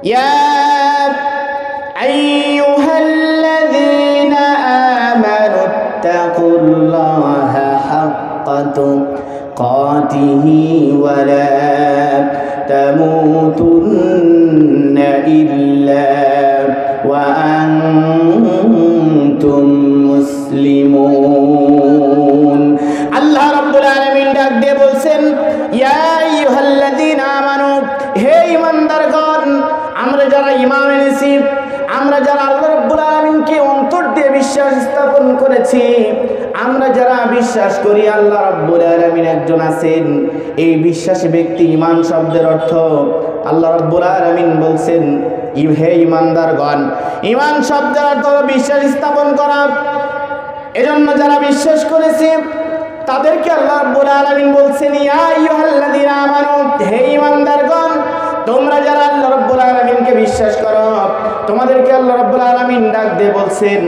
يا أيها الذين آمنوا اتقوا الله حق تقاته ولا تموتن إلا وأنتم مسلمون আল্লাহ রাব্বুল আলামিন ডাক দিয়ে বলছেন ইয়া ঈমান এনেছি। আমরা যারা আল্লাহ রাব্বুল আলামিনকে অন্তর দিয়ে বিশ্বাস স্থাপন করেছি, আমরা যারা বিশ্বাস করি আল্লাহ রাব্বুল আলামিন একজন আছেন, এই বিশ্বাসী ব্যক্তি ইমান শব্দের অর্থ আল্লাহ রাব্বুল আলামিন বলছেন হে ঈমানদারগণ ইমান শব্দের অর্থ বিশ্বাস স্থাপন করা। এজন্য যারা বিশ্বাস করেছে, তাদেরকে আল্লাহ রাব্বুল আলামিন বলছেন, ইয়া বিশ্বাস করো। তোমাদেরকে আল্লাহ রাব্বুল আলামিন ডাক দিয়ে বলছেন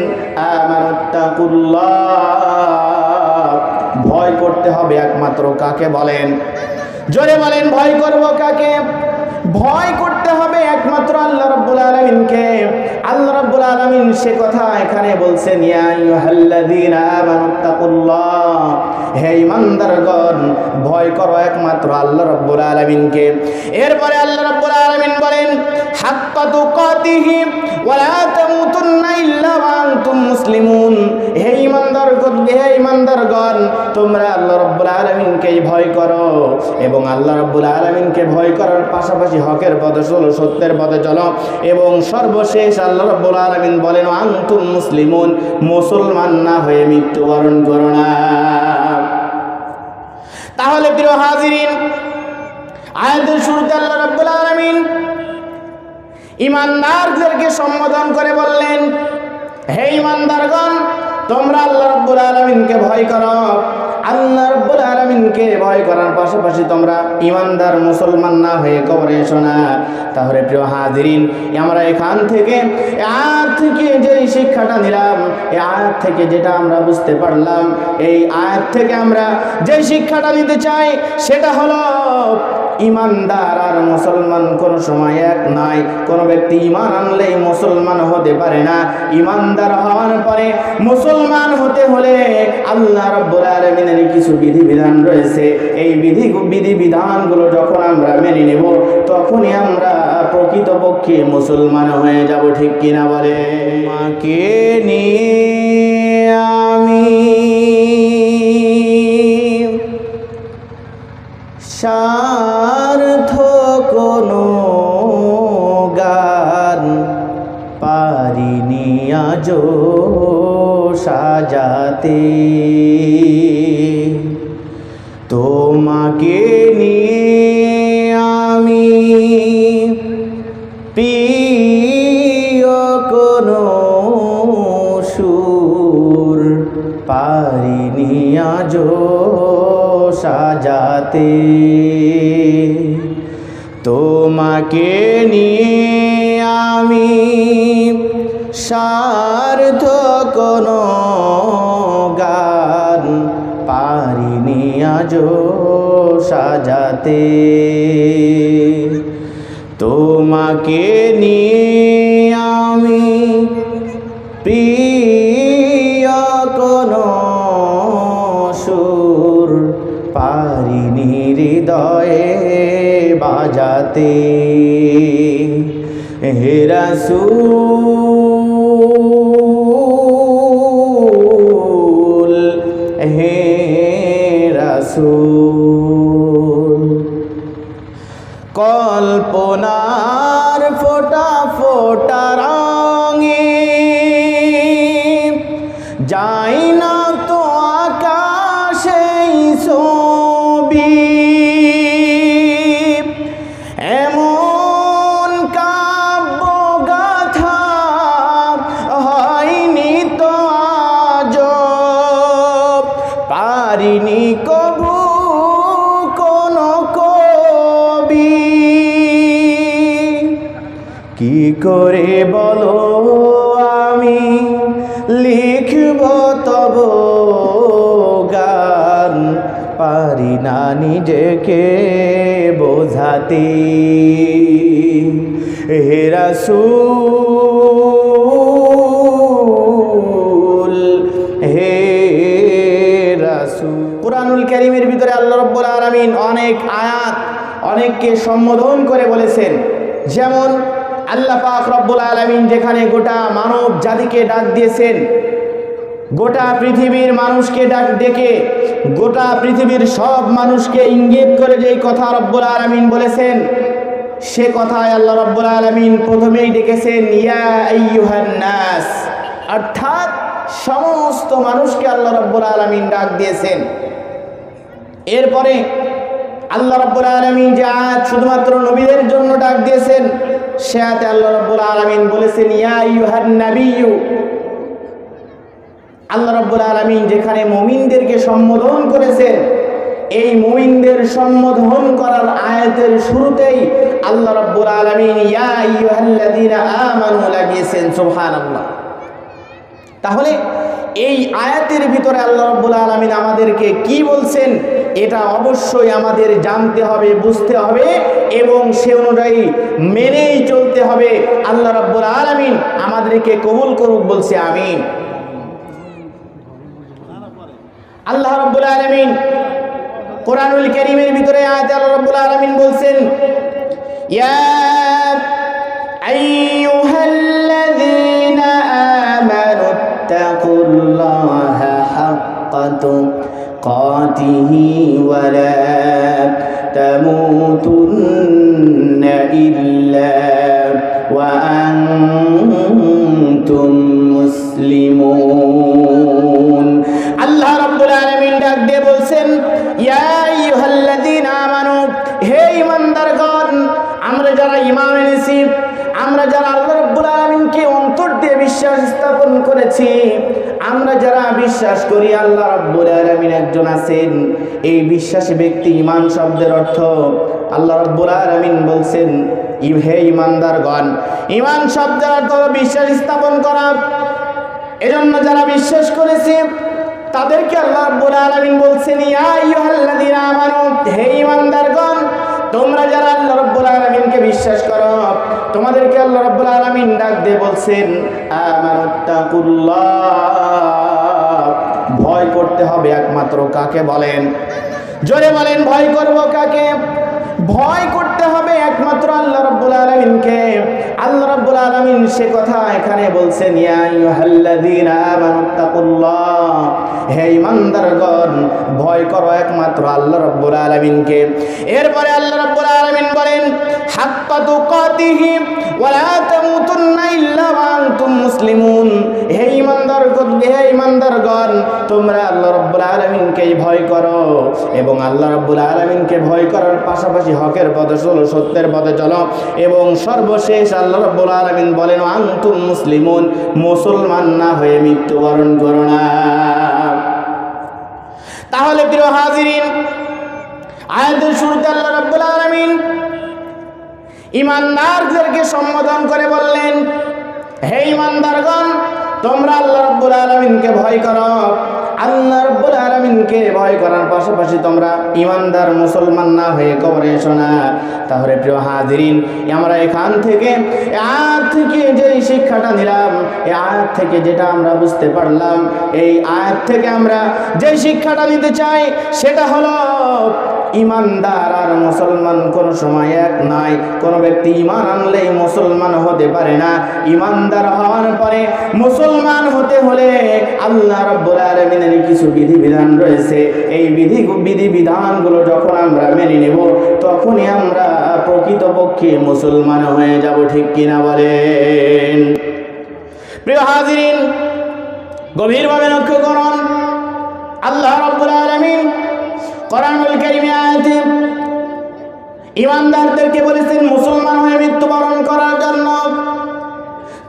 ভয় করতে হবে একমাত্র কাকে বলেন? জোরে বলেন, ভয় করব কাকে? ভয় করতে হবে একমাত্র আল্লাহ রাব্বুল আলামিনকে। আল্লাহ রাব্বুল আলামিন সে কথা এখানে বলছেন হে ঈমানদারগণ, ভয় করো একমাত্র আল্লাহ রাব্বুল আলামিনকে। এরপরে আল্লাহ রাব্বুল আলামিন বলেন হাক্কা তুকাতিহি ওয়ালা তামুতুন্না ইল্লা ওয়া আনতুম মুসলিমুন। হে ঈমানদারগণ হে ঈমানদারগণ, তোমরা আল্লাহ রাব্বুল আলামিনকেই ভয় করো এবং আল্লাহ রাব্বুল আলামিনকে ভয় করার পাশাপাশি হকের পথে চলো সত্যের পথে চলো এবং সর্বশেষ আল্লাহ রাব্বুল আলামিন বলেন, আনতুম মুসলিমুন, মুসলমান না হয়ে মৃত্যুবরণ করো না। তাহলে প্রিয় হাজিরিন, আয়াতের শুরুতে আল্লাহ রাব্বুল আলামিন ইমানদারদেরকে সম্বোধন করে বললেন, হে ইমানদারগণ তোমরা আল্লাহ রাব্বুল আলামিনকে ভয় করো। আল্লাহ রব্বুল আলামিনকে ভয় করার পাশাপাশি তোমরা ইমানদার মুসলমান না হয়ে কবরে এসো না। তাহলে প্রিয় হাজিরিন, আমরা এখান থেকে আয়াত থেকে যে শিক্ষাটা নিলাম এই আয়াত থেকে যেটা আমরা বুঝতে পারলাম, এই আয়াত থেকে আমরা যে শিক্ষাটা নিতে চাই, সেটা হলো ইমানদার আর মুসলমান কোনো সময় এক নয় কোনো ব্যক্তি ইমান আনলেই মুসলমান হতে পারে না। ইমানদার হওয়ার পরে মুসলমান হতে হলে আল্লাহ রব্বুল আলমিনের কিছু বিধিবিধান রয়েছে। এই বিধি বিধিবিধানগুলো যখন আমরা মেনে নেব, তখনই আমরা প্রকৃতপক্ষে মুসলমান হয়ে যাব, ঠিক কিনা বলে? মাকে নিয়ে পারিনি সাজাতে। তোমাকে নিয়ে আমি প্রিয় কোনো সুর পারিনি আজ সাজাতে। তোমাকে নিয়ে আমি সার্থ কোনো গান পারিনি আজ সাজাতে। তোমাকে নিয়ে আমি প্রিয় কোনো সুর পারিনি হৃদয়ে বাজাতে। হেরাসুল রাসুল কবু কোনো কবি? কি করে বলো আমি? লিখব তব গান। পারি না নিজেকে বোঝাতে। হে আলামিন অনেক আয়াত অনেককে সম্বোধন করে বলেছেন। যেমন আল্লাহ পাক রব্বুল আলামিন যেখানে গোটা মানব জাতিকে ডাক দিয়েছেন, গোটা পৃথিবীর মানুষকে ডাক ডেকে গোটা পৃথিবীর সব মানুষকে ইঙ্গিত করে যেই কথা রব্বুল আলামিন বলেছেন, সে কথায় আল্লাহ রব্বুল আলামিন প্রথমেই ডেকেছেন, ইয়া নাস। অর্থাৎ সমস্ত মানুষকে আল্লাহ রব্বুল আলামিন ডাক দিয়েছেন। এরপরে আল্লাহ রব্বুল আলামিন যে আয়াত শুধুমাত্র নবীদের জন্য ডাক দিয়েছেন, সে আয়াতে আল্লাহ রব্বুল আলামিন বলেছেন আল্লাহ রব্বুল আলমিন যেখানে মমিনদেরকে সম্বোধন করেছেন, এই মমিনদের সম্বোধন করার আয়াতের শুরুতেই আল্লাহ রব্বুল আলমিন, ইয়া আইয়ুহাল্লাযীনা আমানু, লাগিয়েছেন, সুবহানাল্লাহ। তাহলে এই আয়াতের ভিতরে আল্লাহ রব্বুল আলমিন আমাদেরকে কি বলছেন? এটা অবশ্যই আমাদের জানতে হবে, বুঝতে হবে এবং সে অনুযায়ী মেনেই চলতে হবে। আল্লাহ রব্বুল আলমিন আমাদেরকে কবুল করুক, বলছে আমিন। আল্লাহ রব্বুল আলমিন কোরআনুল করিমের ভিতরে আয়াত আল্লাহ রব্বুল আলমিন বলছেন, ইয়া লা তামুতুন্না ইল্লা ওয়া আনতুম মুসলিমুন আল্লাহ রাব্বুল আলামিন বলছেন, ইয়া আইয়ুহাল্লাযীনা আমানু, হে ঈমানদারগণ, আমরা যারা ঈমান আমরা যারা আল্লাহ বিশ্বাস স্থাপন করেছি। আমরা যারা বিশ্বাস করি, আল্লাহ রাব্বুল আলামিন একজন আছেন। এই বিশ্বাসী ব্যক্তি ঈমান শব্দের অর্থ আল্লাহ রাব্বুল আলামিন বলছেন হে ঈমানদারগণ, ঈমান শব্দের অর্থ বিশ্বাস স্থাপন করা। এজন্য যারা বিশ্বাস করেছে, তাদেরকে আল্লাহ রাব্বুল আলামিন বলছেন, ইয়া আইয়ুহাল্লাযীনা আমানু, হে ঈমানদারগণ, তোমরা যারা আল্লাহ রাব্বুল আলামিনকে বিশ্বাস করো তোমাদেরকে আল্লাহ রাব্বুল আলামিন ডাক দিয়ে বলছেন ভয় করতে হবে একমাত্র কাকে বলেন? জোরে বলেন, ভয় করব কাকে? ভয় করতে হবে একমাত্র আল্লাহ রাব্বুল আলামিনকে। আল্লাহ রাব্বুল আলামিন সে কথা এখানে বলছেন, ইয়া আইয়ুহাল্লাযীনা আমানুত্তাকুল্লাহ হে ঈমানদারগণ, ভয় করো একমাত্র আল্লাহ রাব্বুল আলামিনকে। এরপরে আল্লাহ রাব্বুল আলামিন বলেন হাক্কা তুকাতিহি ওয়া লা তামুতুন্না ইল্লা ওয়া আনতুম মুসলিমুন। হে ইমানদার হে ঈমানদারগণ তোমরা আল্লাহ রাব্বুল আলামিনকেই ভয় করো এবং আল্লাহ রাব্বুল আলামিনকে ভয় করার পাশাপাশি হকের পথে চলো, সত্যের পথে চলো এবং সর্বশেষ আল্লাহ রাব্বুল আলামিন বলেন, আনতুম মুসলিমুন, মুসলমান না হয়ে মৃত্যুবরণ করো না। তাহলে প্রিয় হাজিরিন, আয়াতের শুরুতে আল্লাহ রাব্বুল আলামিন ইমানদারদেরকে সম্বোধন করে বললেন, হে ইমানদারগণ তোমরা আল্লাহ রাব্বুল আলামিনকে ভয় করো। আল্লাহ রাব্বুল আলামিনকে ভয় করার পাশাপাশি তোমরা ইমানদার মুসলমান না হয়ে কবরে এসো না। তাহলে প্রিয় হাজিরিন, আমরা এখান থেকে আয়াত থেকে যে শিক্ষাটা নিলাম এই আয়াত থেকে যেটা আমরা বুঝতে পারলাম, এই আয়াত থেকে আমরা যে শিক্ষাটা নিতে চাই, সেটা হলো ইমানদার আর মুসলমান কোন সময় এক নাই। কোন ব্যক্তি ইমান আনলেই মুসলমান হতে পারে না। ইমানদার হওয়ার পরে মুসলমান হতে হলে আল্লাহ রাব্বুল আলামিনের কিছু বিধিবিধান রয়েছে। এই বিধি বিধি বিধানগুলো যখন আমরা মেনে নেব, তখনই আমরা প্রকৃতপক্ষে মুসলমান হয়ে যাব, ঠিক কিনা বলেন? প্রিয় হাজিরিন, গভীরভাবে লক্ষ্য করুন। আল্লাহ রাব্বুল আলামিন কোরআনুল কারীমে আয়াতে ইমানদারদেরকে বলেছেন, মুসলমান হয়ে মৃত্যুবরণ করার জন্য।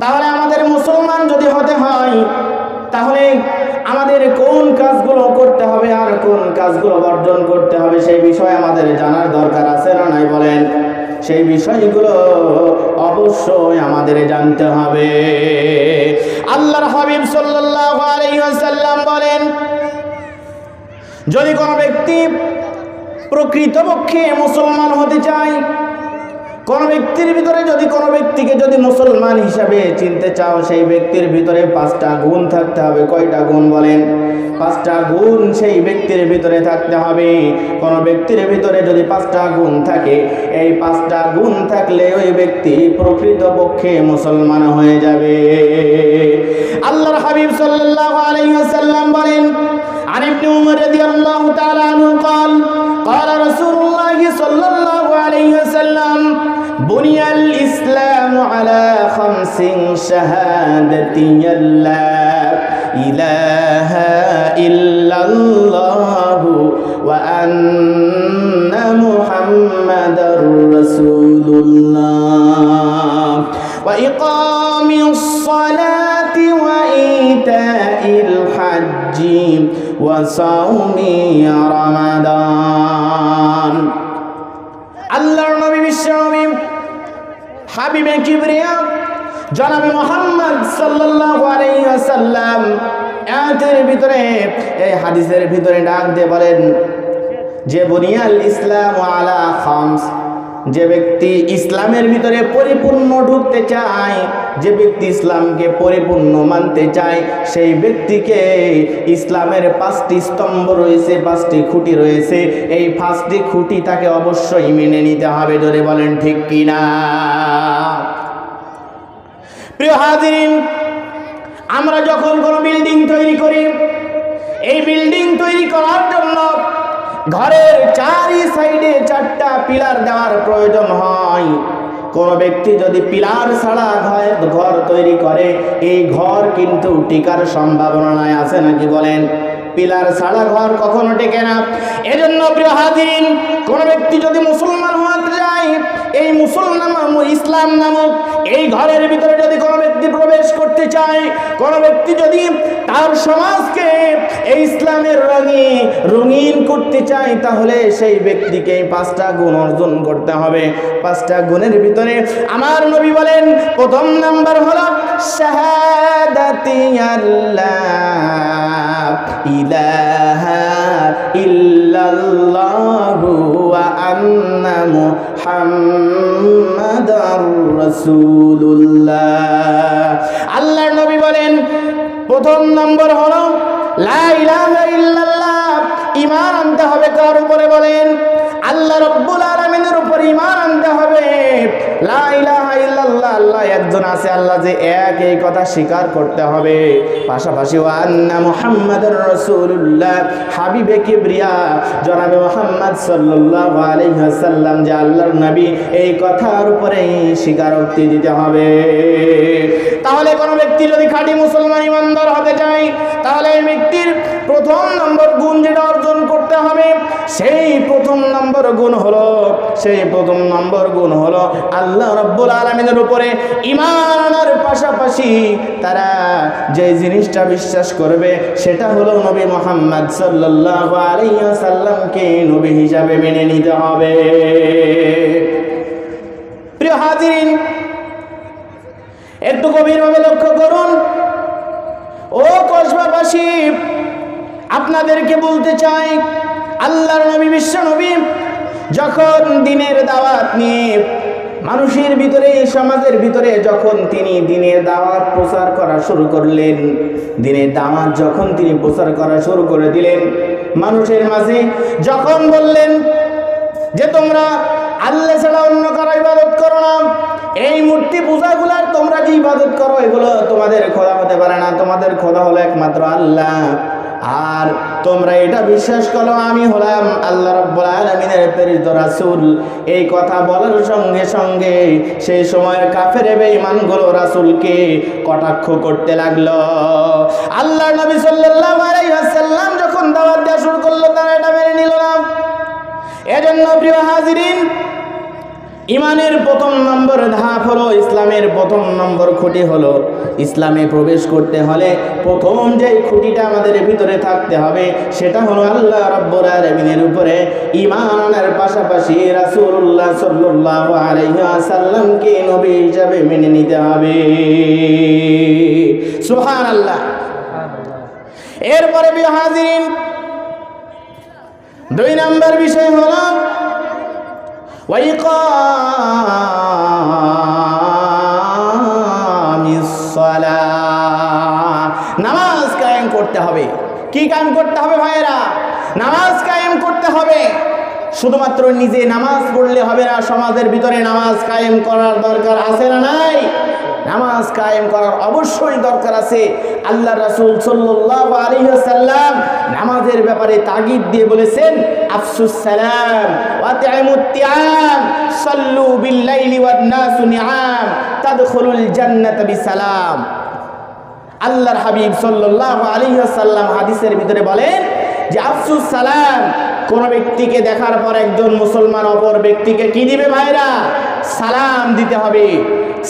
তাহলে আমাদের মুসলমান যদি হতে হয়, তাহলে আমাদের কোন কাজগুলো করতে হবে আর কোন কাজগুলো বর্জন করতে হবে, সেই বিষয়ে আমাদের জানার দরকার আছে না নাই বলেন? সেই বিষয়গুলো অবশ্যই আমাদের জানতে হবে। আল্লাহর হাবিব সাল্লাল্লাহু আলাইহি ওয়াসাল্লাম বলেন যদি কোনো ব্যক্তি প্রকৃতপক্ষে মুসলমান হতে চায়, কোন ব্যক্তির ভিতরে যদি কোনো ব্যক্তিকে যদি মুসলমান হিসাবে চিনতে চাও, সেই ব্যক্তির ভিতরে পাঁচটা গুণ থাকতে হবে। কয়টা গুণ বলেন? পাঁচটা গুণ সেই ব্যক্তির ভিতরে থাকতে হবে। কোন ব্যক্তির ভিতরে যদি পাঁচটা গুণ থাকে, এই পাঁচটা গুণ থাকলে ওই ব্যক্তি প্রকৃত পক্ষে মুসলমান হয়ে যাবে। আল্লাহর হাবিব সাল্লাল্লাহু আলাইহি ওয়াসাল্লাম বলেন عن ابن عمر رضي الله تعالى عنه قال قال رسول الله صلى الله عليه وسلم بني الإسلام على خمس شهادة لا إله إلا الله وأن محمدا رسول الله. وإقام الصلاة وإيتاء الحج. ওয়াসাউনি রামাদান। আল্লাহর নবী বিশ্বনবী হাবিবে কিবরিয়া জনাবে মোহাম্মদ সাল্লাল্লাহু আলাইহি ওয়াসাল্লাম আয়াতের ভিতরে, এই হাদিসের ভিতরে ডাক দিয়ে বলেন, যে বুনিয়াল ইসলাম আলা খামস যে ব্যক্তি ইসলামের ভিতরে পরিপূর্ণ ঢুকতে চায়, যে ব্যক্তি ইসলামকে পরিপূর্ণ মানতে চায়, সেই ব্যক্তিকে ইসলামের পাঁচটি স্তম্ভ রয়েছে, পাঁচটি খুঁটি রয়েছে। এই পাঁচটি খুঁটি তাকে অবশ্যই মেনে নিতে হবে ধরে বলেন ঠিক কিনা? প্রিয় হাজিরিন, আমরা যখন কোনো বিল্ডিং তৈরি করি, এই বিল্ডিং তৈরি করার জন্য ঘরের চারি সাইডে চারটা পিলার দেওয়ার প্রয়োজন হয়। কোন ব্যক্তি যদি পিলার ছাড়া ঘর ঘর তৈরি করে, এই ঘর কিন্তু টিকার সম্ভাবনা নাই আছে নাকি বলেন? পিলার ছাড়া ঘর কখনো টেকে না। এজন্য প্রিয় কোন ব্যক্তি যদি মুসলমান হতে যায়, এই মুসলমান ইসলাম নামক এই ঘরের ভিতরে যদি কোনো ব্যক্তি প্রবেশ করতে চায়, কোনো ব্যক্তি যদি তার সমাজকে ইসলামের রঙে রঙিন করতে চাই, তাহলে সেই ব্যক্তিকে পাঁচটা গুণ অর্জন করতে হবে। পাঁচটা গুণের ভিতরে আমার নবী বলেন, প্রথম নাম্বার হলো আল্লাহ আল্লাহর নবী বলেন, প্রথম নম্বর হলো ঈমান আনতে হবে কার উপরে বলেন? আল্লাহ রব্বুল আলামিনের উপর ঈমান আনতে হবে। জনাবে মুহাম্মদ যে এই কথার স্বীকারোক্তি দিতে হবে। তাহলে কোনো ব্যক্তি যদি খাঁটি মুসলমান হতে চায় তাহলে এই ব্যক্তির প্রথম নম্বর গুণ যেটা অর্জন করতে হবে, সেই প্রথম নম্বর গুণ হলো, সেই প্রথম নম্বর গুণ হলো আল্লাহ রব্বুল আলমিনের উপরে ইমান আনার পাশাপাশি তারা যে জিনিসটা বিশ্বাস করবে, সেটা হলো নবী মোহাম্মদ সাল্লাহ আলাইসাল্লামকে নবী হিসাবে মেনে নিতে হবে। প্রিয় হাজিরিন, একটু গভীরভাবে লক্ষ্য করুন। ও কসবাবাসী আপনাদেরকে বলতে চাই, আল্লাহর নবী, বিশ্ব নবী, যখন দিনের দাওয়াত নিয়ে মানুষের ভিতরে, সমাজের ভিতরে যখন তিনি দিনের দাওয়াত প্রচার করা শুরু করলেন, দিনের দাওয়াত যখন তিনি প্রচার করা শুরু করে দিলেন, মানুষের মাঝে যখন বললেন যে তোমরা আল্লাহ ছাড়া অন্য কারও ইবাদত করো না, এই মূর্তি পূজাগুলার তোমরা যে ইবাদত করো, এগুলো তোমাদের খোদা হতে পারে না, তোমাদের খোদা হলো একমাত্র আল্লাহ। আর তোমরা এটা বিশ্বাস করো, আমি হলাম আল্লাহ রব্বুল আলমিনের প্রেরিত রাসূল। এই কথা বলার সঙ্গে সঙ্গে সেই সময়ের কাফের বেঈমানগুলো রাসূলকে কটাক্ষ করতে লাগল। আল্লাহ নবী সাল্লাল্লাহু আলাইহি ওয়াসাল্লাম যখন দাওয়াত দেওয়া শুরু করল, তারা এটা মেনে নিল না। এজন্য প্রিয় হাজিরিন ইমানের প্রথম নম্বর ধাপ হলো, ইসলামের প্রথম নম্বর খুঁটি হলো। ইসলামে প্রবেশ করতে হলে প্রথম যে খুঁটিটা আমাদের ভিতরে থাকতে হবে, সেটা হলো আল্লাহ রব্বুল আলামিনের উপরে। ইমান আনার পাশাপাশি রাসূলুল্লাহ সাল্লাল্লাহু আলাইহি ওয়াসাল্লামকে নবী হিসাবে মেনে নিতে হবে? সুবহানাল্লাহ। এরপরে প্রিয় হাজিরিন, দুই নম্বর বিষয় হলো। নামাজ কায়েম করতে হবে। কি কায়েম করতে হবে ভাইয়েরা? নামাজ কায়েম করতে হবে। শুধুমাত্র নিজে নামাজ পড়লে হবে না, সমাজের ভিতরে নামাজ কায়েম করার দরকার আছে না নাই? নামাজ কায়েম করার অবশ্যই দরকার আছে। আল্লাহ রাসুল সাল্লাল্লাহু আলাইহি ওয়াসাল্লাম নামাজের ব্যাপারে তাগিদ দিয়ে বলেছেন, আফসুস সালাম সাল্লু আল্লাহর হাবিব সাল্লাল্লাহু আলাইহি ওয়াসাল্লাম হাদিসের ভিতরে বলেন যে, আফসুস সালাম কোন ব্যক্তিকে দেখার পর একজন মুসলমান অপর ব্যক্তিকে কি দিবে ভাইরা? সালাম দিতে হবে।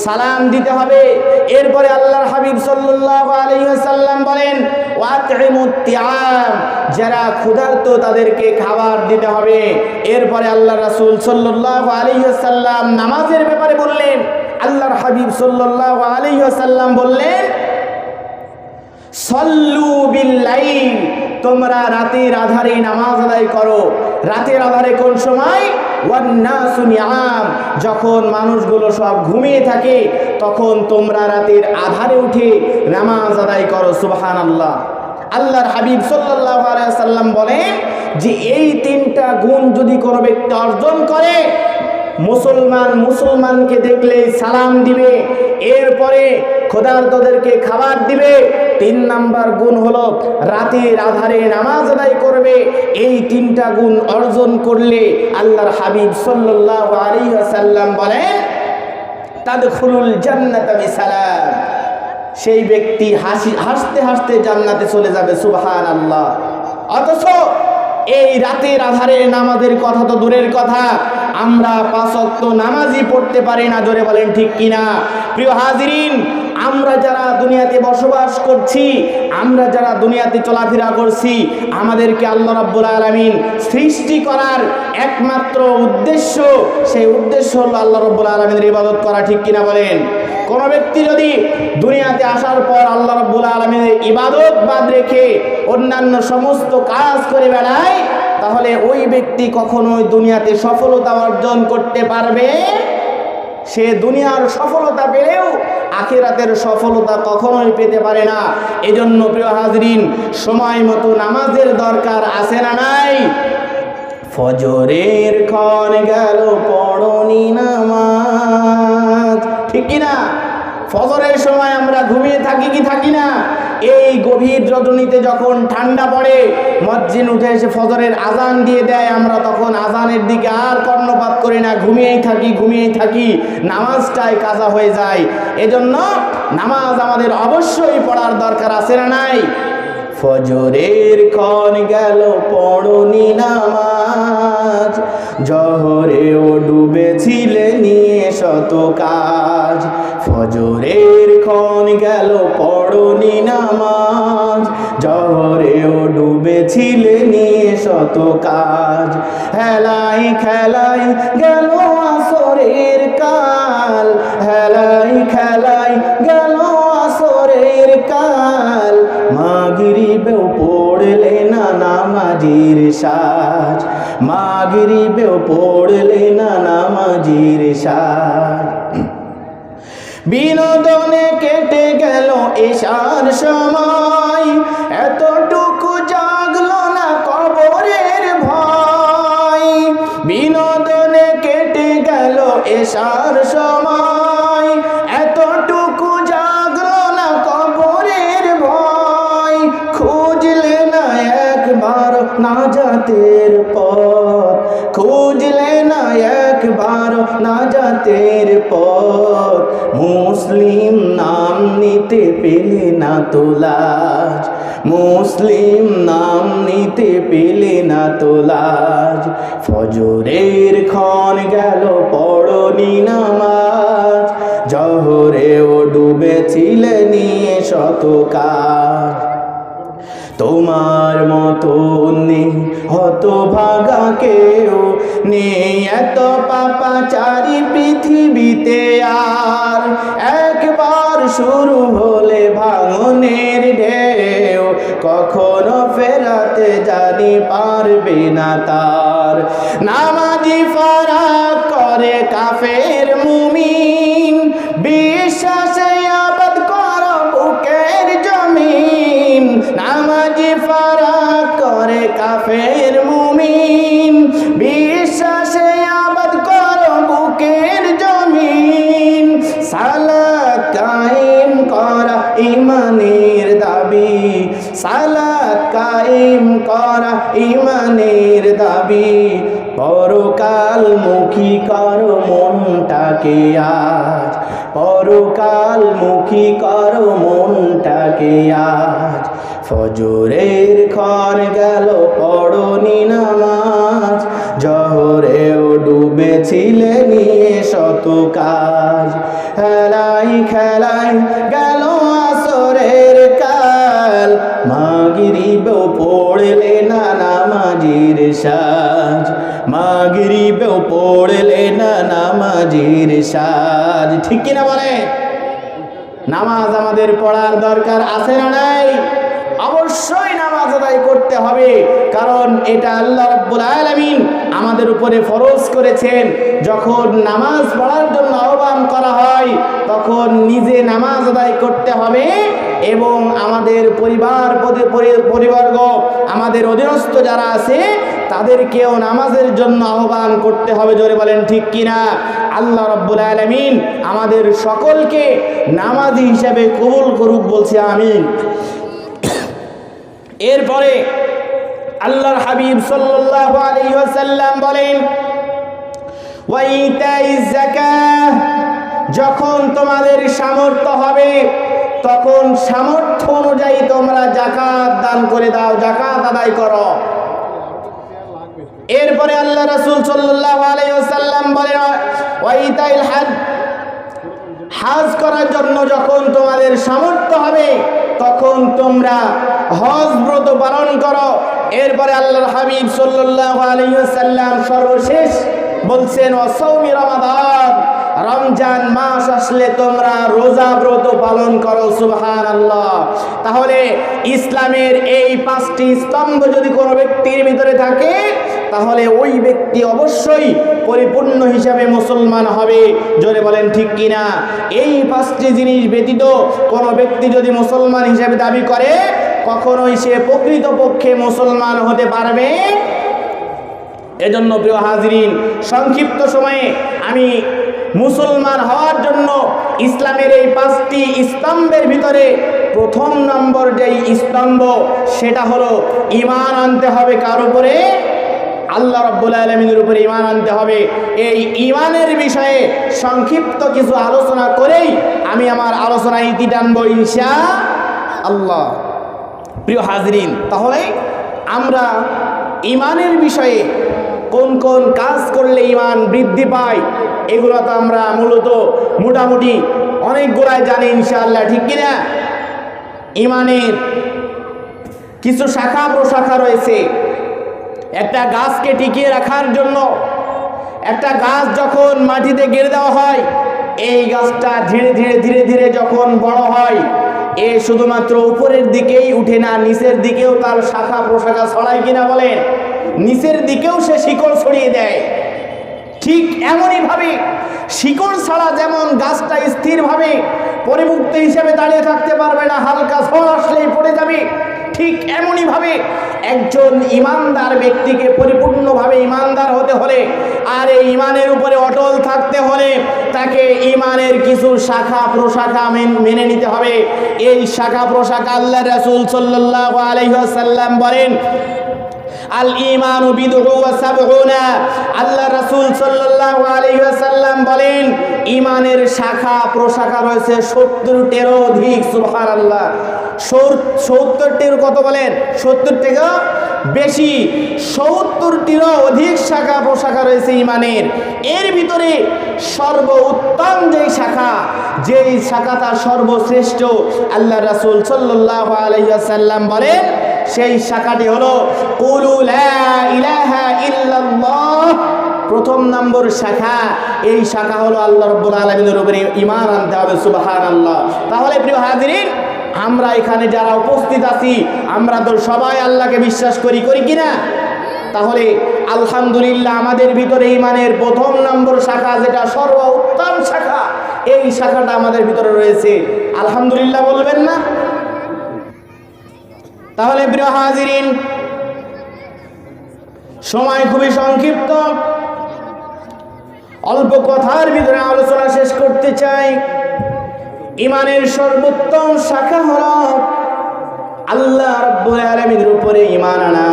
সালাম দিতে হবে। এরপরে আল্লাহর হাবিব সাল্লাল্লাহু আলাইহি ওয়াসাল্লাম বলেন যারা ক্ষুধার্ত তাদেরকে খাবার দিতে হবে। এরপরে আল্লাহ রাসূল সাল্লাল্লাহু আলাইহি ওয়াসাল্লাম নামাজের ব্যাপারে বললেন, আল্লাহর হাবিব সাল্লাল্লাহু আলাইহি ওয়াসাল্লাম বললেন, সল্লু বিল্লাইল তোমরা রাতের আধারে নামাজ আদায় করো। রাতের আধারে কোন সময়? নিআম যখন মানুষগুলো সব ঘুমিয়ে থাকে, তখন তোমরা রাতের আধারে উঠে নামাজ আদায় করো, সুবহানাল্লাহ। আল্লাহর হাবিব আলাইহি সাল্লাম বলেন যে, এই তিনটা গুণ যদি কোনো ব্যক্তি অর্জন করে মুসলমান মুসলমানকে দেখলে সালাম দিবে, এরপরে খোদার্তদেরকে খাবার দিবে। তিন নাম্বার গুণ হলো রাতের আধারে নামাজ আদায় করবে, এই তিনটা গুণ অর্জন করলে আল্লাহর হাবিব সাল্লাল্লাহু আলাইহি ওয়াসাল্লাম বলেন, তাদখুলুল জান্নাতা বিসালাম। সেই ব্যক্তি হাসি, হাসতে হাসতে জান্নাতে চলে যাবে, সুবহানাল্লাহ। অথচ এই রাতের আধারে নামাজের কথা তো দূরের কথা আমরা পাঁচক্ত নামাজই পড়তে পারি না, জোরে বলেন ঠিক কিনা? প্রিয় হাজিরিন, আমরা যারা দুনিয়াতে বসবাস করছি, আমরা যারা দুনিয়াতে চলাফেরা করছি, আমাদেরকে আল্লাহ রাব্বুল আলামিন সৃষ্টি করার একমাত্র উদ্দেশ্য, সেই উদ্দেশ্য হলো আল্লাহ রাব্বুল আলামিনের ইবাদত করা, ঠিক কিনা বলেন? কোন ব্যক্তি যদি দুনিয়াতে আসার পর আল্লাহ রাব্বুল আলামিনের ইবাদত বাদ রেখে অন্যান্য সমস্ত কাজ করে বেড়ায় তাহলে ওই ব্যক্তি কখনোই দুনিয়াতে সফলতা অর্জন করতে পারবে? সে দুনিয়ার সফলতা পেলেও আখিরাতের সফলতা কখনোই পেতে পারে না। এজন্য প্রিয় হাজরিন, সময় মতো নামাজের দরকার আছে না নাই? ফজরের ক্ষণ গেল, পড়নি নামাজ। ঠিক না ফজরের সময় আমরা ঘুমিয়ে থাকি কি থাকি না? এই গভীর রজনীতে যখন ঠান্ডা পড়ে, মসজিদ উঠে এসে ফজরের আজান দিয়ে দেয়, আমরা তখন আজানের দিকে আর কর্ণপাত করি না, ঘুমিয়েই থাকি ঘুমিয়েই থাকি, নামাজটাই কাজা হয়ে যায়। এজন্য নামাজ আমাদের অবশ্যই পড়ার দরকার আছে না নাই? ফজরের ক্ষণ গেল, পড়নি নামাজ। জহরেও ডুবেছিলে নিয়ে শত কাজ। ফজরের ক্ষণ গেল, পড়নি নামাজ। জহরেও ডুবেছিলে নিয়ে শত কাজ। হেলাই খেলাই গেল আসরের কাল। হেলাই খেলাই গেল আসরের কাল। মাগরিবেও পড়লে না নামাজির সাজ মাগরিবেও পড়লে না নামাজির সার। বিনোদনে কেটে গেল এসার সময়। এতটুকু জাগলো না কবরের ভয়। বিনোদনে কেটে গেল এসার না জাতের পথ। মুসলিম নাম নিতে পেলে না তোলাজ মুসলিম নাম নিতে পেলে না তোলাজ ফজরের ক্ষণ গেল, পড়নি নামাজ। জহরেও ডুবেছিলে নিয়ে শত কাজ। তোমার মতো নেই হত ভাগা কেউ। নেই এত পাপাচারি পৃথিবীতে আর একবার শুরু হলে ভাঙনের ঢেউ কখনো ফেরাতে জানি পারবে না তার। নামাজি ফারাক করে কাফের মুমিন, বিশ্বাসে ইমানের দাবি। সালাত কায়েম করা ইমানের দাবি। পরকাল মুখী কর মনটাকে আজ। পরকাল মুখী কর মনটাকে আজ। ফজরের খর গেল, পড়নি নামাজ। জহরেও ডুবেছিলে নিয়ে শত কাজ। খেলাই খেলাই গেল মাগরিবেও পড়লে না নামাজির সাজ। মাগরিবেও পড়লে না নামাজির সাজ। ঠিক কিনা বলে? নামাজ আমাদের পড়ার দরকার আছে না নাই? অবশ্যই নামাজ আদায় করতে হবে, কারণ এটা আল্লাহ রাব্বুল আলামিন আমাদের উপরে ফরজ করেছেন। যখন নামাজ পড়ার জন্য আহ্বান করা হয়, তখন নিজে নামাজ আদায় করতে হবে। এবং আমাদের পরিবার, পরি- পরি- পরিবর্গ, আমাদের অধীনস্থ যারা আছে, তাদেরকেও নামাজের জন্য আহ্বান করতে হবে, জোরে বলেন ঠিক কিনা? আল্লাহ রব্বুল আলমিন আমাদের সকলকে নামাজি হিসাবে কবুল করুক বলছে, আমিন। এরপরে আল্লাহর হাবিব ওয়াসাল্লাম বলেন যখন তোমাদের সামর্থ্য হবে তখন সামর্থ্য অনুযায়ী তোমরা জাকাত দান করে দাও জাকাত আদায় করো। এরপরে আল্লাহ রাসূল সাল্লাল্লাহু আলাইহি ওয়াসাল্লাম বলেন, ওয়াইতাইল হাজ হাজ করার জন্য যখন তোমাদের সামর্থ্য হবে, তখন তোমরা হজ ব্রত পালন করো। এরপরে আল্লাহর হাবিব সাল্লাল্লাহু আলাইহি ওয়াসাল্লাম সর্বশেষ বলছেন অসৌমি রমাদান, রমজান মাস আসলে তোমরা রোজা ব্রত পালন করো সুবহান আল্লাহ তাহলে ইসলামের এই পাঁচটি স্তম্ভ যদি কোনো ব্যক্তির ভিতরে থাকে, তাহলে ওই ব্যক্তি অবশ্যই পরিপূর্ণ হিসাবে মুসলমান হবে। জোরে বলেন, ঠিক কিনা এই পাঁচটি জিনিস ব্যতীত কোনো ব্যক্তি যদি মুসলমান হিসাবে দাবি করে, কখনোই সে প্রকৃতপক্ষে মুসলমান হতে পারবে এজন্য প্রিয় হাজরিন, সংক্ষিপ্ত সময়ে আমি মুসলমান হওয়ার জন্য ইসলামের এই পাঁচটি স্তম্ভের ভিতরে প্রথম নম্বর যেই স্তম্ভ, সেটা হলো ইমান আনতে হবে কার উপরে? আল্লাহ রব্বুল আলমিনের উপরে ইমান আনতে হবে। এই ইমানের বিষয়ে সংক্ষিপ্ত কিছু আলোচনা করেই আমি আমার আলোচনা ইতি টানবো ইনশা আল্লাহ প্রিয় হাজরিন, তাহলে আমরা ইমানের বিষয়ে কোন কোন কাজ করলে ইমান বৃদ্ধি পায়, এগুলো তো আমরা মূলত মোটামুটি অনেক অনেকগুলাই জানি ইনশাআল্লাহ, ঠিক কিনা? ইমানের কিছু শাখা প্রশাখা রয়েছে। একটা গাছকে টিকিয়ে রাখার জন্য, একটা গাছ যখন মাটিতে গেড়ে দেওয়া হয়, এই গাছটা ধীরে ধীরে ধীরে ধীরে যখন বড় হয়, এ শুধুমাত্র উপরের দিকেই উঠে না, নিচের দিকেও তার শাখা প্রশাখা ছড়ায় কিনা বলেন? নিচের দিকেও সে শিকড় ছড়িয়ে দেয়। ঠিক এমনইভাবে শিকড় ছাড়া যেমন গাছটা স্থিরভাবে পরিমুক্ত হিসেবে দাঁড়িয়ে থাকতে পারবে না, হালকা ঝড় আসলেই পড়ে যাবে। ঠিক এমনইভাবে একজন ইমানদার ব্যক্তিকে পরিপূর্ণভাবে ইমানদার হতে হলে আর এই ইমানের উপরে অটল থাকতে হলে তাকে ইমানের কিছু শাখা প্রশাখা মেন- নিতে হবে। এই শাখা প্রশাখা আল্লাহ রাসূল সাল্লাল্লাহু আলাইহি ওয়াসাল্লাম বলেন আল ইমানু বিদহু ওয়া সাবহুনা আল্লাহ রাসূল সাল্লাল্লাহু আলাইহি ওয়াসাল্লাম বলেন ইমানের শাখা, প্রশাখা রয়েছে 70 টেরো অধিক, সুবহানাল্লাহ। 70 টির কত বলেন? 70 থেকে বেশি 70 টিরও অধিক শাখা প্রশাখা রয়েছে ইমানের। এর ভিতরে সর্ব উত্তম যেই শাখা যেই শাখা তার সর্বশ্রেষ্ঠ, আল্লাহ রাসুল সাল্লাল্লাহু আলাইহি ওয়াসাল্লাম বলেন, সেই শাখাটি হলো প্রথম নম্বর শাখা, এই শাখা হলো আল্লাহ রব্বুল আলমিনের উপরে ইমান আনতে হবে, সুবহানাল্লাহ। তাহলে প্রিয় হাজিরিন আমরা এখানে যারা উপস্থিত আছি, আমরা তো সবাই আল্লাহকে বিশ্বাস করি করি কিনা? তাহলে আলহামদুলিল্লাহ আমাদের ভিতরে ইমানের প্রথম নম্বর শাখা যেটা সর্ব উত্তম শাখা, এই শাখাটা আমাদের ভিতরে রয়েছে। আলহামদুলিল্লাহ বলবেন না? তাহলে প্রিয় হাজিরিন, সময় খুবই সংক্ষিপ্ত। অল্প কথার ভিতরে আলোচনা শেষ করতে চাই। ইমানের সর্বোত্তম শাখা হল আল্লাহ রাব্বুল আলামিনের উপরে ঈমান আনা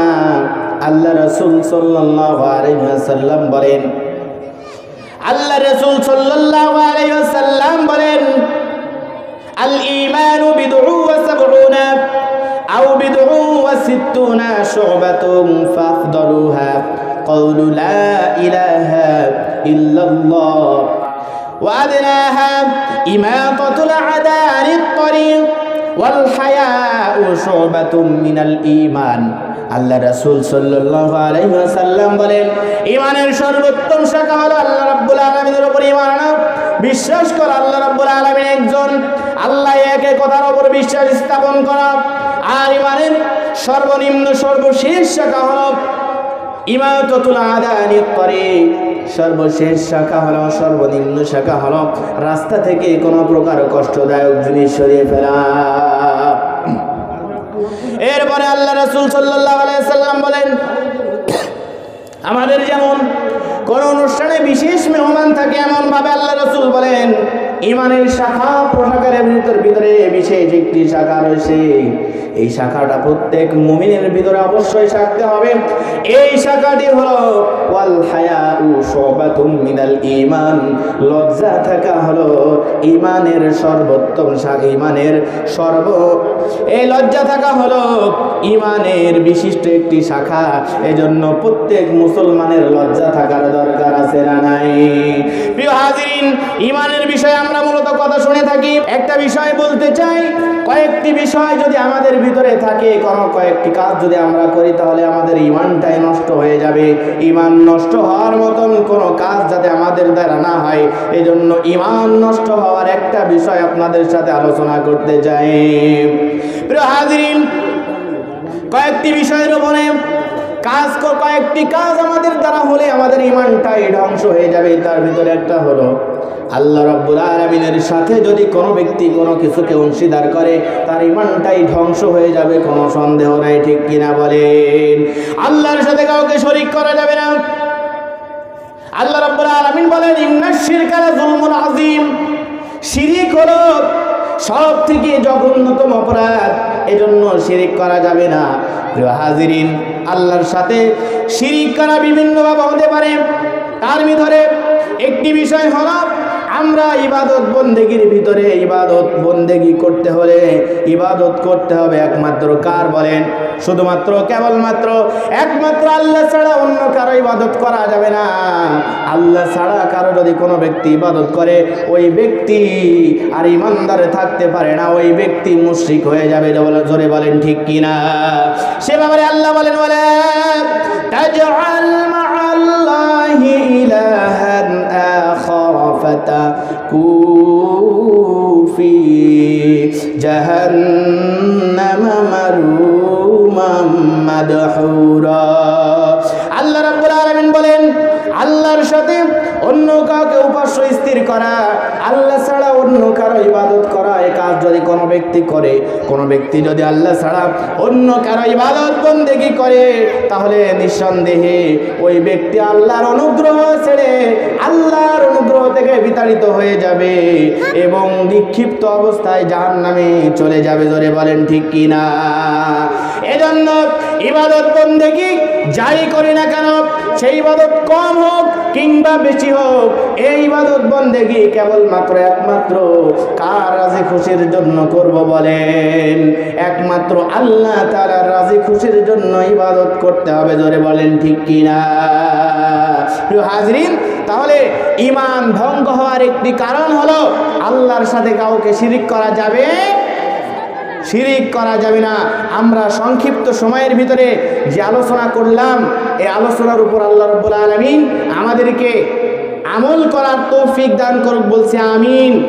আল্লাহ রাসূল সাল্লাল্লাহু আলাইহি ওয়াসাল্লাম বলেন আল্লাহ রাসূল সাল্লাল্লাহু আলাইহি ওয়াসাল্লাম বলেন আল ঈমানু বিদউ ওয়া সাবউনা আও বিদউ ওয়া সিত্তুনা শুবাতুন ফাফদালুহা قول لا إله إلا الله وأدناها إماطة العدى عن الطريق والحياء شعبة من الإيمان আল্লাহ রাসূল সাল্লাল্লাহু আলাইহি ওয়াসাল্লাম বলেন ঈমানের সর্বোত্তম শাখা হলো আল্লাহ রাব্বুল আলামিনের উপর ঈমান আনা বিশ্বাস করা আল্লাহ রাব্বুল আলামিন একজন আল্লাহ একে কথার উপর বিশ্বাস স্থাপন করা আর ঈমানের সর্বনিম্ন সর্বশেষ শাখা হলো ইমাততুল আদানি তরিক সর্বশেষ শাখা হলো, সর্বনিম্ন শাখা হলো, রাস্তা থেকে কোনো প্রকার কষ্টদায়ক জিনিস সরিয়ে ফেলা। এরপরে আল্লাহ রাসূল সাল্লাম বলেন, আমাদের যেমন কোন অনুষ্ঠানে বিশেষ মেহমান থাকে এমন ভাবে আল্লাহ রসুল বলেন, ইমানের শাখা প্রশাখারের ভিতর ভিতরে বিশেষ একটি শাখা রয়েছে। এই শাখাটা প্রত্যেক মুমিনের ভিতরে অবশ্যই থাকতে হবে। এই শাখাটি হলো, ওয়াল হায়াউ শুবাতুম মিনাল ঈমান। লজ্জা থাকা হলো ঈমানের সর্বোত্তম শাখা, ঈমানের সর্ব, এই লজ্জা থাকা হলো ঈমানের বিশিষ্ট একটি শাখা। এজন্য প্রত্যেক মুসলমানের লজ্জা থাকার দরকার আছে না নাই? ঈমানের বিষয়ে আমরা মূলত কথা শুনে থাকি। একটা বিষয় বলতে চাই, কয়েকটি বিষয় যদি আমাদের ভিতরে থাকে, কোনো কয়েকটি কাজ যদি আমরা করি, তাহলে আমাদের ইমানটাই নষ্ট হয়ে যাবে। ইমান নষ্ট হওয়ার মতন কোনো কাজ যাতে আমাদের দ্বারা না হয় এই জন্য ইমান নষ্ট হওয়ার একটা বিষয় আপনাদের সাথে আলোচনা করতে চাই। প্রিয় হাজিরিন, কয়েকটি বিষয়ের উপরে কাজ কয়েকটি কাজ আমাদের দ্বারা হলে আমাদের ইমানটাই ধ্বংস হয়ে যাবে। তার ভিতরে একটা হলো আল্লাহ রব্বুল আলমিনের সাথে যদি কোনো ব্যক্তি কোনো কিছুকে অংশীদার করে, তার ইমানটাই ধ্বংস হয়ে যাবে, কোনো সন্দেহ নাই, ঠিক কিনা বলেন? আল্লাহর সাথে কাউকে শরিক করা যাবে না। আল্লাহ রাব্বুল আলামিন বলেন ইন্নাশ শিরকা যুলমুন আজিম শিরিক হলো সব থেকে জঘন্যতম অপরাধ, এজন্য শিরিক করা যাবে না। প্রিয় হাজিরিন, আল্লাহর সাথে শিরিক করা বিভিন্নভাবে হতে পারে। তার ভিতরে একটি বিষয় হলো আমরা ইবাদত বন্দেগির ভিতরে ইবাদত বন্দেগি করতে হলে ইবাদত করতে হবে একমাত্র কার বলেন? শুধুমাত্র, কেবলমাত্র, একমাত্র আল্লাহ ছাড়া অন্য কারও ইবাদত করা যাবে না। আল্লাহ ছাড়া কারও যদি কোনো ব্যক্তি ইবাদত করে, ওই ব্যক্তি আর ইমানদারে থাকতে পারে না, ওই ব্যক্তি মুশরিক হয়ে যাবে। জোরে বলেন ঠিক কিনা? সে ব্যাপারে আল্লাহ বলেন বলে وتكوا في جهنم مروما مدحورا অন্য কাউকে উপাস্য স্থির করা, আল্লাহ ছাড়া অন্য কারও ইবাদত করা, এ কাজ যদি কোনো ব্যক্তি করে, কোনো ব্যক্তি যদি আল্লাহ ছাড়া অন্য কারও ইবাদত বন্দেগি করে, তাহলে নিঃসন্দেহে ওই ব্যক্তি আল্লাহর অনুগ্রহ ছেড়ে আল্লাহর অনুগ্রহ থেকে বিতাড়িত হয়ে যাবে এবং নিক্ষিপ্ত অবস্থায় জাহান নামে চলে যাবে। জোরে বলেন ঠিক কিনা? এজন্য ইবাদত বন্দেগি যাই করি না কেন? সেই ইবাদত কম হোক কিংবা বেশি হোক, এই ইবাদত বন্দেগি কেবলমাত্র একমাত্র? কার রাজি খুশির জন্য করব বলেন? একমাত্র আল্লাহ তাআলার রাজি খুশির জন্য ইবাদত করতে হবে, জোরে বলেন ঠিক কিনা? হাজরিন, তাহলে ইমান ভঙ্গ হওয়ার একটি কারণ হলো আল্লাহর সাথে কাউকে শিরিক করা যাবে শিরিক করা যাবে না। আমরা সংক্ষিপ্ত সময়ের ভিতরে যে আলোচনা করলাম, এই আলোচনার উপর আল্লাহ রব্বুল আলমিন আমাদেরকে আমল করার তৌফিক দান করুক বলছে, আমিন।